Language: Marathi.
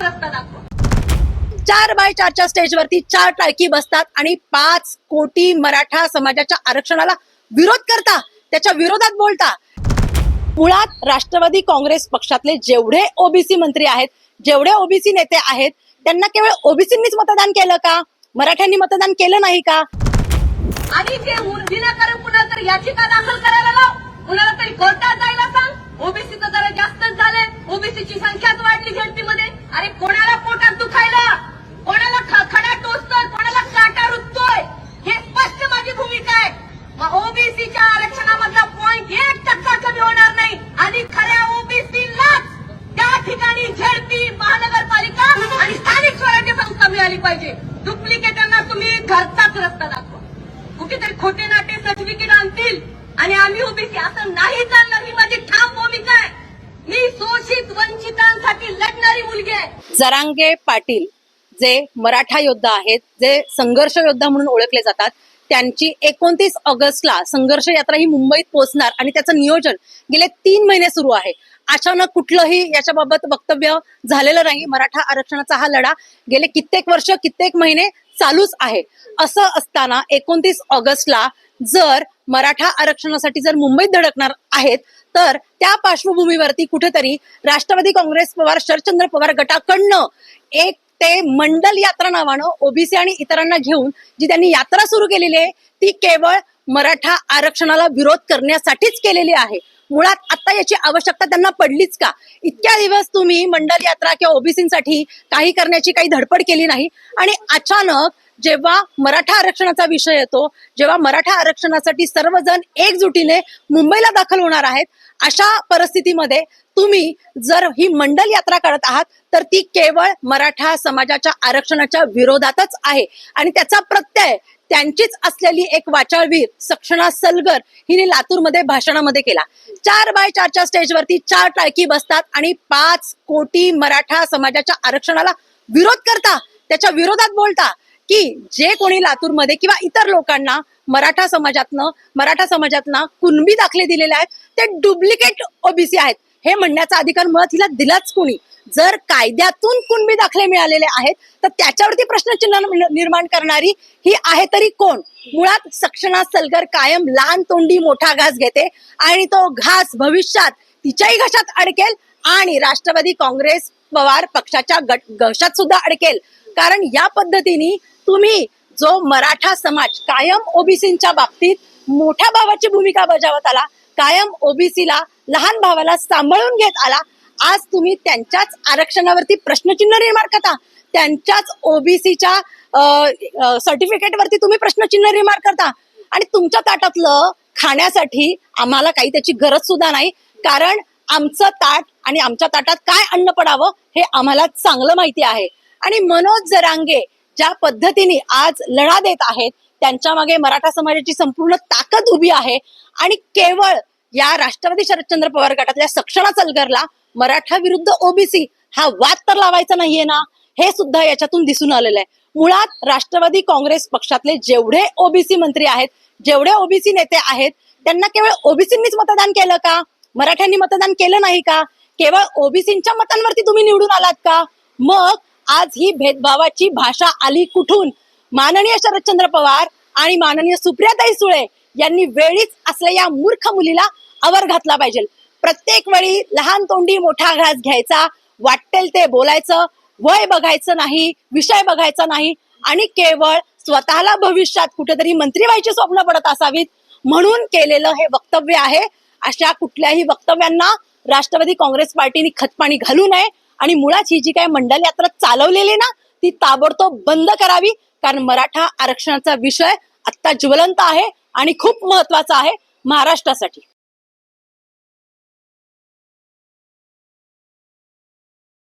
दाखवा. चार बाय चारच्या स्टेजवरती चार टाळकी बसतात आणि पाच कोटी मराठा समाजाच्या आरक्षणाला विरोध करता त्याच्या विरोधात बोलता. मुळात राष्ट्रवादी काँग्रेस पक्षातले जेवढे ओबीसी मंत्री आहेत जेवढे ओबीसी नेते आहेत त्यांना केवळ ओबीसींनीच मतदान केलं का? मराठ्यांनी मतदान केलं नाही का? आणि ते विनाकारण कुणाला तरी याचिका दाखल करायला लाव. कुणाला तरी कोर्टात जायला सांग. ओबीसीचं जरा जास्तच झालंय ओबीसीची संख्याच वाढली झडपीमध्ये अरे कोणाला पोटात दुखायला कोणाला ख- खडा टोचतोय कोणाला काटा रुततोय हे स्पष्ट माझी भूमिका आहे मग ओबीसीच्या आरक्षणामधला पॉइंट एक टक्का कमी होणार नाही आणि खऱ्या ओबीसीलाच त्या ठिकाणी महानगरपालिका आणि स्थानिक स्वराज्य संस्था मिळाली पाहिजे. डुप्लिकेटांना तुम्ही घरचाच रस्ता दाखवा. कुठेतरी खोटे नाटे सर्टिफिकेट आणतील आणि आम्ही ओबीसी असं नाही चालणार ही माझी ठाम भूमिका आहे. मी शोषित वंचितांसाठी लढणारी मुलगी आहे. जरांगे पाटील जे मराठा योद्धा आहेत जे संघर्ष योद्धा म्हणून ओळखले जातात त्यांची एकोणतीस ऑगस्टला संघर्ष यात्रा ही मुंबईत पोहोचणार आणि त्याचं नियोजन गेले तीन महिने सुरू आहे. अचानक कुठलंही याच्याबाबत वक्तव्य झालेलं नाही. मराठा आरक्षणाचा हा लढा गेले कित्येक वर्ष कित्येक महिने चालूच आहे. असं असताना एकोणतीस ऑगस्टला जर मराठा आरक्षणासाठी जर मुंबईत धडकणार आहेत तर त्या पार्श्वभूमीवरती कुठेतरी राष्ट्रवादी काँग्रेस पवार शरदचंद्र पवार गटाकडनं एक ते मंडल यात्रा नावानं ओबीसी आणि इतरांना घेऊन जी त्यांनी यात्रा सुरू केलेली आहे ती केवळ मराठा आरक्षणाला विरोध करण्यासाठीच केलेली आहे. मुळात आता याची आवश्यकता त्यांना पडलीच का? इतक्या दिवस तुम्ही मंडल यात्रा किंवा ओबीसीसाठी काही करण्याची काही धडपड केली नाही आणि अचानक जेव्हा मराठा आरक्षणाचा विषय येतो जेव्हा मराठा आरक्षणासाठी सर्वजण एकजुटीने मुंबईला दाखल होणार आहेत अशा परिस्थितीमध्ये तुम्ही जर ही मंडल यात्रा करत आहात तर ती केवळ मराठा समाजाच्या आरक्षणाच्या विरोधातच आहे. आणि त्याचा प्रत्यय त्यांचीच असलेली एक वाचाळवीर सक्षणा सलगर हिने लातूरमध्ये भाषणामध्ये केला. चार बाय चारच्या स्टेजवरती चार टाळकी बसतात आणि पाच कोटी मराठा समाजाच्या आरक्षणाला विरोध करता त्याच्या विरोधात बोलता. की जे कोणी लातूरमध्ये किंवा इतर लोकांना मराठा समाजातनं मराठा समाजातनं कुणबी दाखले दिलेले आहेत ते डुप्लिकेट ओबीसी आहेत. हे म्हणण्याचा अधिकार मुळात हिला दिलाच कोणी. जर कायद्यातून कुणबी दाखले मिळालेले आहेत तर त्याच्यावरती प्रश्नचिन्ह निर्माण करणारी ही आहे तरी कोण? मुळात सक्षणा सलगर कायम लहान तोंडी मोठा घास घेते आणि तो घास भविष्यात तिच्याही घशात अडकेल आणि राष्ट्रवादी काँग्रेस पवार पक्षाच्या गट- घशात सुद्धा अडकेल. कारण या पद्धतीने तुम्ही जो मराठा समाज कायम ओबीसीच्या बाबतीत मोठ्या भावाची भूमिका बजावत आला कायम ओबीसीला लहान भावाला सांभाळून घेत आला आज तुम्ही त्यांच्याच आरक्षणावरती प्रश्नचिन्ह निर्माण करता. त्यांच्याच ओबीसीच्या सर्टिफिकेटवरती तुम्ही प्रश्नचिन्ह निर्माण करता. आणि तुमच्या ताटातलं खाण्यासाठी आम्हाला काही त्याची गरज सुद्धा नाही. कारण आमचं ताट आणि आमच्या ताटात काय अन्न पडावं हे आम्हाला चांगलं माहिती आहे. आणि मनोज जरांगे ज्या पद्धतीने आज लढा देत आहेत त्यांच्या मागे मराठा समाजाची संपूर्ण ताकद उभी आहे आणि केवळ या राष्ट्रवादी शरदचंद्र पवार गटातल्या सक्षणा सलगरला मराठा विरुद्ध ओबीसी हा वाद तर लावायचा नाहीये ना? हे सुद्धा याच्यातून दिसून आलेलं आहे मुळात राष्ट्रवादी काँग्रेस पक्षातले जेवढे ओबीसी मंत्री आहेत जेवढे ओबीसी नेते आहेत त्यांना केवळ ओबीसींनीच मतदान केलं का? मराठ्यांनी मतदान केलं नाही का? केवळ ओबीसींच्या मतांवरती तुम्ही निवडून आलात का? मग आज ही भेदभावाची भाषा आली कुठून? माननीय शरदचंद्र पवार आणि माननीय सुप्रियाताई सुळे यांनी वेळीच असलेल्या या मूर्ख मुलीला आवर घातला पाहिजे. प्रत्येक वेळी लहान तोंडी मोठा घास घ्यायचा वाटेल ते बोलायचं वय बघायचं नाही विषय बघायचा नाही आणि केवळ स्वतःला भविष्यात कुठेतरी मंत्री व्हायची स्वप्न पडत असावीत म्हणून केलेलं हे वक्तव्य आहे. अशा कुठल्याही वक्तव्यांना राष्ट्रवादी काँग्रेस पार्टीने खतपाणी घालू नये. आणि मुळात ही जी काय मंडल यात्रा चालवलेली ना ती ताबडतोब बंद करावी. कारण मराठा आरक्षणाचा विषय आता ज्वलंत आहे आणि खूप महत्त्वाचा आहे महाराष्ट्रासाठी.